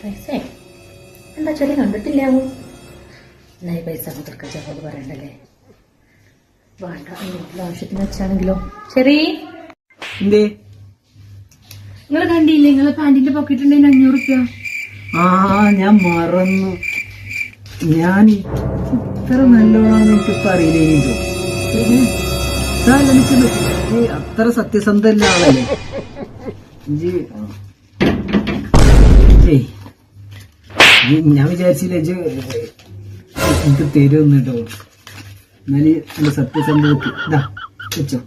പൈസ എന്താ ചെറിയ കണ്ടിട്ടില്ല? എന്നാ ഈ പൈസ മുതൽക്ക ചേട്ടോട് പറയണ്ടല്ലേ? വേണ്ട വീട്ടിലെ ആവശ്യത്തിന് വെച്ചാണെങ്കിലോ? ചെറി. എന്തേ? നിങ്ങൾ കണ്ടില്ലേ? നിങ്ങളെ പാന്റിന്റെ പോക്കറ്റ് ഉണ്ടെങ്കിൽ അഞ്ഞൂറ് റുപ്യ ആ ഞാൻ മറന്നു. ഞാൻ ഇത്ര നല്ലോണം എനിക്കിപ്പോ എനിക്ക് ഈ അത്ര സത്യസന്ധല്ല ആളല്ലേ? ഇജ്ജ് ഞാൻ വിചാരിച്ചില്ല ഇജ് എനിക്ക് തരുമെന്ന് കേട്ടോ. എന്നാലും ഇതാ വെച്ചോ.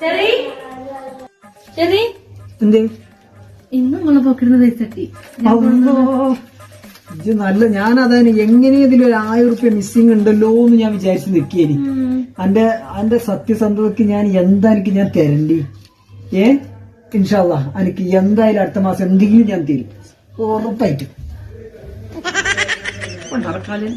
ചെറി? ചെറി? എന്തേ? ഇന്നും നിങ്ങളെ പോക്കിരുന്ന് പൈസ കിട്ടി ഇത് നല്ല ഞാൻ അതാണ് എങ്ങനെ ഇതിലൊരു ആയിരം റുപ്യ മിസ്സിങ് ഉണ്ടല്ലോ എന്ന് ഞാൻ വിചാരിച്ചു നിക്കേനി. അന്റെ അന്റെ സത്യസന്ധതയ്ക്ക് ഞാൻ എന്തായിരിക്കും ഞാൻ തരണ്ടി. ഏ? ഇൻഷാല്ല എനിക്ക് എന്തായാലും അടുത്ത മാസം എന്തെങ്കിലും ഞാൻ തരും. ഉറപ്പായിട്ടും. കൊണ്ടാറക്കാലൻ